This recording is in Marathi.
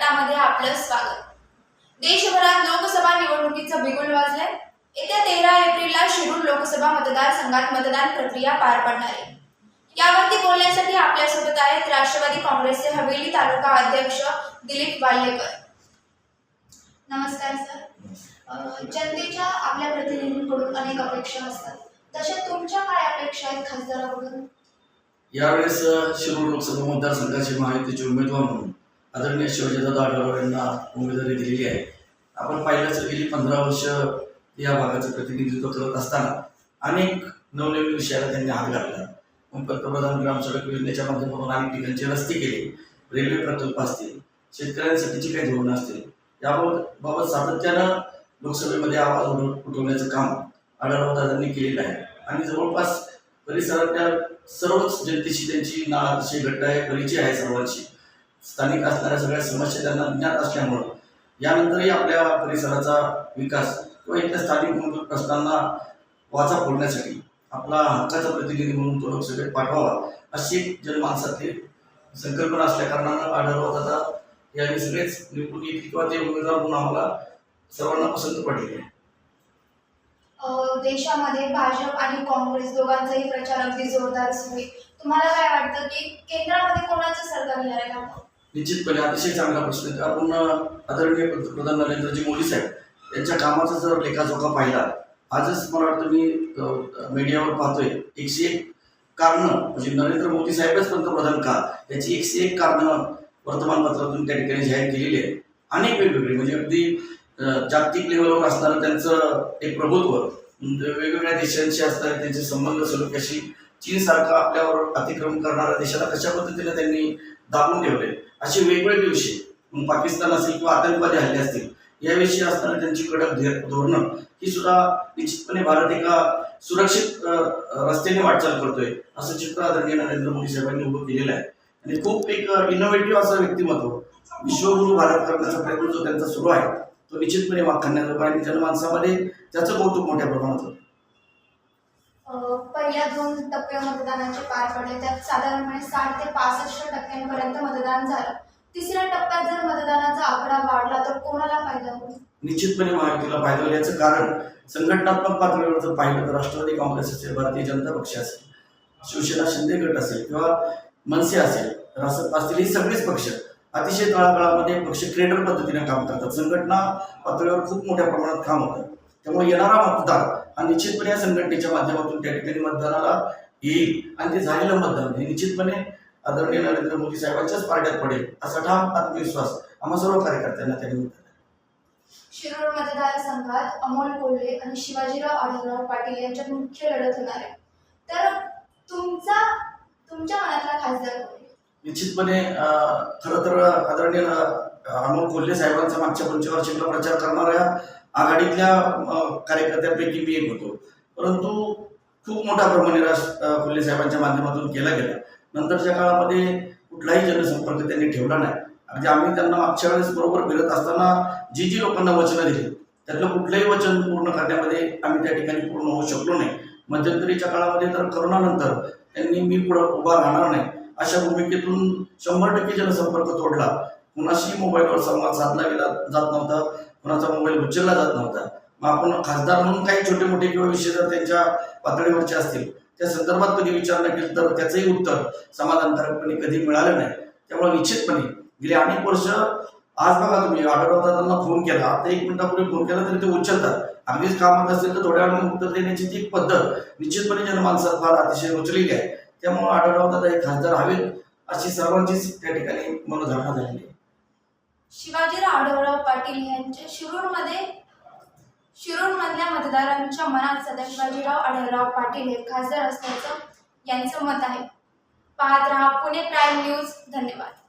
आपलं स्वागत. देशभरात लोकसभा निवडणुकीचं बिगुल वाजलंय. येत्या तेरा एप्रिलला शिरूर लोकसभा मतदारसंघात मतदान प्रक्रिया पार पडणार आहे. यावरती बोलण्यासाठी आपल्यासोबत आहेत राष्ट्रवादी काँग्रेसचे हवेली तालुका अध्यक्ष दिलीप वाल्लेकर नमस्कार सर. जनतेच्या आपल्या प्रतिनिधींकडून अनेक अपेक्षा असतात. तशा तुमच्या काय अपेक्षा आहेत खासदाराकडून? यावेळेस शिरूर लोकसभा मतदारसंघाचे महायुतीचे उमेदवार म्हणून आदरणीय शिवजीदादा आढळराव यांना उमेदवारी दिलेली आहे. आपण पाहिलंच गेली पंधरा वर्ष या भागाचं प्रतिनिधित्व करत असताना अनेक नवनवीन विषयाला त्यांनी हात घातला. मग पंतप्रधान ग्राम सडक योजनेच्या माध्यमातून अनेक ठिकाणचे रस्ते केले. रेल्वे प्रकल्प असतील शेतकऱ्यांसाठीची काही धोरणं असतील याबाबत बाबत सातत्यानं लोकसभेमध्ये आवाज उठव- उठवण्याचं काम आढळराव दादांनी केलेलं आहे. आणि जवळपास परिसरातल्या सर्वच जनतेशी त्यांची नाळ अतिशय घट्ट आहे परिचय आहे सर्वांशी. स्थानिक असणाऱ्या सगळ्या समस्या त्यांना ज्ञात असल्यामुळं यानंतरही आपल्या परिसराचा विकास किंवा इथल्या स्थानिक मूलभूत प्रश्नांना वाचा फोडण्यासाठी आपला हक्काचा प्रतिनिधी म्हणून तो लोकसभेत पाठवावा अशी एक जनमानसातली संकल्पना असल्या कारणानं आढळराव दादा यावेळी सगळेच निवडून येतील किंवा ते उमेदवार म्हणून आम्हाला सर्वांना पसंत पडलेले आहे देशामध्ये भाजप आणि काँग्रेस दोघांचाही प्रचार अगदी जोरदार सुरू आहे तुम्हाला काय वाटतं की केंद्रामध्ये कोणाचं सरकार येणार आहे? निश्चितपणे अतिशय चांगला प्रश्न आहे. आपण आदरणीय पंतप्रधान नरेंद्रजी मोदी साहेब यांच्या कामाचा जर लेखाजोखा पाहिला आजच मला वाटतं मी मीडियावर पाहतोय एकशे एक कारणं म्हणजे नरेंद्र मोदी साहेबच पंतप्रधान का? याची एकशे एक कारणं वर्तमानपत्रातून त्या ठिकाणी जाहीर केलेली आहे अनेक वेगवेगळे म्हणजे अगदी जागतिक लेवलवर असणारं त्यांचं एक प्रभुत्व म्हणजे वेगवेगळ्या देशांशी असणारे त्यांचे संबंध सलोख्याशी चीन सारखा आपल्यावर अतिक्रमण करणाऱ्या देशाला कशा पद्धतीने त्यांनी दाबून ठेवले? असे वेगवेगळे विषय. पाकिस्तान असेल किंवा आतंकवादी हल्ले असतील याविषयी असणारी त्यांची कडक धे- धोरणं ही सुद्धा निश्चितपणे भारत एका सुरक्षित रस्त्याने वाटचाल करतोय असं चित्र आदरणीय नरेंद्र मोदी साहेबांनी उभं केलेलं आहे. आणि खूप एक इनोव्हेटिव्ह असं व्यक्तिमत्व विश्वगुरु भारत करण्याचा प्रयत्न जो त्यांचा सुरू आहे तो निश्चितपणे वाखाणण्याजोगा आणि जनमानसामध्ये त्याचं कौतुक मोठ्या प्रमाणात होतं. पहिल्या दोन टप्पे मतदानाचे पार पडले. त्यात साधारणपणे साठ ते पासष्ट टक्क्यांपर्यंत मतदान झालं. तिसऱ्या टप्प्यात जर मतदानाचा आकडा वाढला तर कोणाला फायदा होईल? निश्चितपणे महायुतीला फायदा होईल याचं कारण संघटनात्मक पातळीवर जर पाहिलं तर राष्ट्रवादी काँग्रेस असेल भारतीय जनता पक्ष असेल शिवसेना शिंदे गट असेल किंवा मनसे असेल रासप असतील ही सगळीच पक्ष अतिशय तळागाळामध्ये पक्ष क्रेडर पद्धतीने काम करतात. संघटना पातळीवर खूप मोठ्या प्रमाणात काम होतं. त्यामुळे येणारा मतदार हा निश्चितपणे या संघटनेच्या माध्यमातून त्या ठिकाणी मतदानाला येईल. आणि ते झालेलं मतदान हे निश्चितपणे आदरणीय नरेंद्र मोदी साहेबांच्याच पार्ट्यात पडेल असा ठाम आत्मविश्वास आम्हा सर्व कार्यकर्त्यांना त्या निमित्ताने शिरूर मतदारसंघात अमोल कोल्हे आणि शिवाजीराव आढळराव पाटील यांच्यात मुख्य लढत होणार आहे. तर तुमचा तुमच्या मनातला खासदार? निश्चितपणे खरं तर आदरणीय अमोल कोल्हे साहेबांचा मागच्या पंचवार्षिकला प्रचार करणाऱ्या आघाडीतल्या कार्यकर्त्यांपैकी मी एक होतो. परंतु खूप मोठ्या प्रमाणे राज अं, साहेबांच्या माध्यमातून केला गेला. नंतरच्या काळामध्ये कुठलाही जनसंपर्क त्यांनी ठेवला नाही. म्हणजे आम्ही त्यांना मागच्या वेळेस बरोबर फिरत असताना जी जी लोकांना वचनं दिली त्यातलं कुठलंही वचन पूर्ण करण्यामध्ये आम्ही त्या ठिकाणी पूर्ण होऊ शकलो नाही. मध्यंतरीच्या काळामध्ये तर करोनानंतर त्यांनी मी पुढं उभा राहणार नाही. अशा भूमिकेतून शंभर टक्के जनसंपर्क तोडला. कुणाशी मोबाईलवर संवाद साधला गेला जात नव्हता. कुणाचा मोबाईल उचलला जात नव्हता. मग आपण खासदार म्हणून काही छोटे मोठे किंवा विषय जर त्यांच्या पातळीवरचे असतील त्या संदर्भात कधी विचारणा केली तर त्याचंही उत्तर समाधानकारकपणे कधी मिळालं नाही. त्यामुळे निश्चितपणे गेली अनेक वर्ष आज बघा तुम्ही आढळराव त्यांना फोन केला. आता एक मिनिटापूर्वी फोन केला तरी ते उचलतात. अगदीच कामात असेल तर थोड्या वेळाने उत्तर देण्याची ती पद्धत निश्चितपणे जनमानसात फार अतिशय रुचलेली आहे. त्यामुळे आढळराव होता हे खासदार हवेत अशी सर्वांचीच त्या ठिकाणी मनोधारणा झालेली आहे. शिवाजीराव आढळराव पाटील यांचे शिरूरमध्ये शिरूरमधल्या मतदारांच्या मनात सध्या शिवाजीराव आढळराव पाटील हे खासदार असल्याचं यांचं मत आहे. पाहत रहा पुणे प्राईम न्यूज. धन्यवाद.